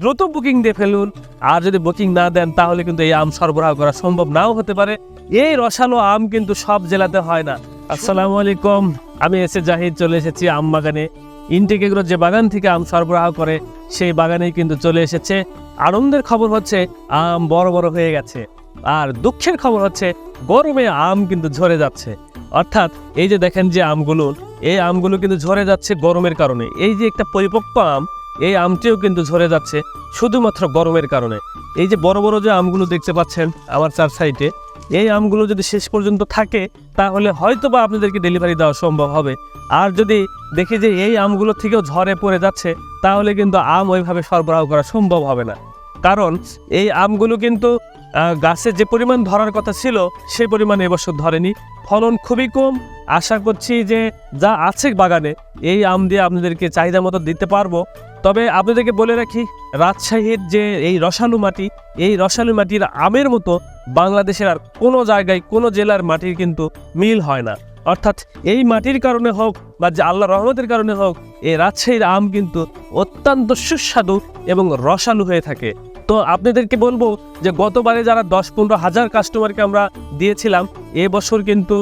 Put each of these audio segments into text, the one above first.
দ্রুত বুকিং দিয়ে ফেলুন। আর যদি বুকিং না দেন, তাহলে কিন্তু এই আম সরবরাহ করা সম্ভব নাও হতে পারে। এই রসালো আম কিন্তু সব জেলাতে হয় না। আসসালামু আলাইকুম, আমি এসে জাহিদ, চলে এসেছি আম বাগানে। ইনটেক যে বাগান থেকে আম সরবরাহ করে, সেই বাগানেই কিন্তু চলে এসেছে। আনন্দের খবর হচ্ছে, আম বড় বড় হয়ে গেছে। আর দুঃখের খবর হচ্ছে, গরমে আম কিন্তু ঝরে যাচ্ছে। অর্থাৎ এই যে দেখেন যে আমগুলো, এই আমগুলো কিন্তু ঝরে যাচ্ছে গরমের কারণে। এই যে একটা পরিপক্ক আম এই আমটিও কিন্তু ঝরে যাচ্ছে, শুধুমাত্র গরমের কারণে। এই যে বড় বড় যে আমগুলো দেখতে পাচ্ছেন আমার চার সাইডে, এই আমগুলো যদি শেষ পর্যন্ত থাকে, তাহলে হয়তো বা আপনাদেরকে ডেলিভারি দেওয়া সম্ভব হবে। আর যদি দেখি যে এই আমগুলো থেকেও ঝরে পড়ে যাচ্ছে, তাহলে কিন্তু আম ওইভাবে সরবরাহ করা সম্ভব হবে না। কারণ এই আমগুলো কিন্তু গাছে যে পরিমাণ ধরার কথা ছিল, সেই পরিমাণ এবছর ধরেনি। ফলন খুবই কম। আশা করছি যে যা আছে বাগানে, এই আম দিয়ে আপনাদেরকে চাহিদা মতো দিতে পারব। তবে আপনাদেরকে বলে রাখি, রাজশাহীর যে এই রসালু মাটি, এই রসালু মাটির আমের মতো বাংলাদেশের আর কোনো জায়গায়, কোনো জেলার মাটির কিন্তু মিল হয় না। অর্থাৎ এই মাটির কারণে হোক বা যে আল্লাহ রহমতের কারণে হোক, এই রাজশাহীর আম কিন্তু অত্যন্ত সুস্বাদু এবং রসালু হয়ে থাকে। তো আপনাদেরকে বলব যে গতবারে যারা দশ পনেরো হাজার কাস্টমারকে আমরা দিয়েছিলাম এবছর কিন্তু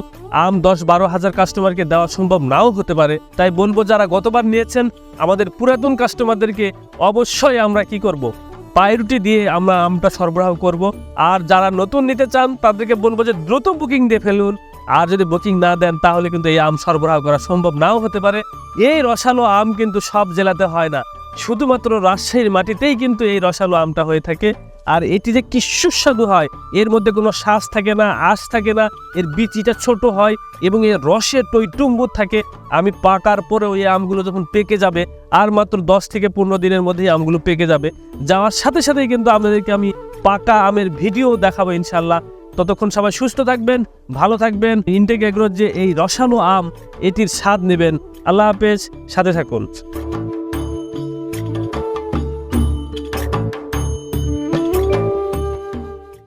আম দশ বারো হাজার কাস্টমারকে দেওয়া সম্ভব নাও হতে পারে। তাই বলব যারা গতবার নিয়েছেন, আমাদের পুরাতন কাস্টমারদেরকে অবশ্যই আমরা কি করব। পায়রুটি দিয়ে আমরা আমটা সরবরাহ করব। আর যারা নতুন নিতে চান, তাদেরকে বলব যে দ্রুত বুকিং দিয়ে ফেলুন। আর যদি বুকিং না দেন, তাহলে কিন্তু এই আম সরবরাহ করা সম্ভব নাও হতে পারে। এই রসালো আম কিন্তু সব জেলাতে হয় না। শুধুমাত্র রাজশাহীর মাটিতেই কিন্তু এই রসালো আমটা হয়ে থাকে। আর এটি যে কি সুস্বাদু হয়, এর মধ্যে কোনো শ্বাস থাকে না, আঁশ থাকে না, এর বিচিটা ছোট হয় এবং এর রসে টইটুম্বুর থাকে। আমি পাকার পরে ওই আমগুলো যখন পেকে যাবে, আর মাত্র দশ থেকে পনেরো দিনের মধ্যেই আমগুলো পেকে যাবে। যাওয়ার সাথে সাথেই কিন্তু আপনাদেরকে আমি পাকা আমের ভিডিও দেখাবো ইনশাল্লাহ ততক্ষণ সবাই সুস্থ থাকবেন, ভালো থাকবেন ইনটেক এগ্রোর যে এই রসালো আম, এটির স্বাদ নেবেন। আল্লাহ হাফেজ, সাথে থাকুন।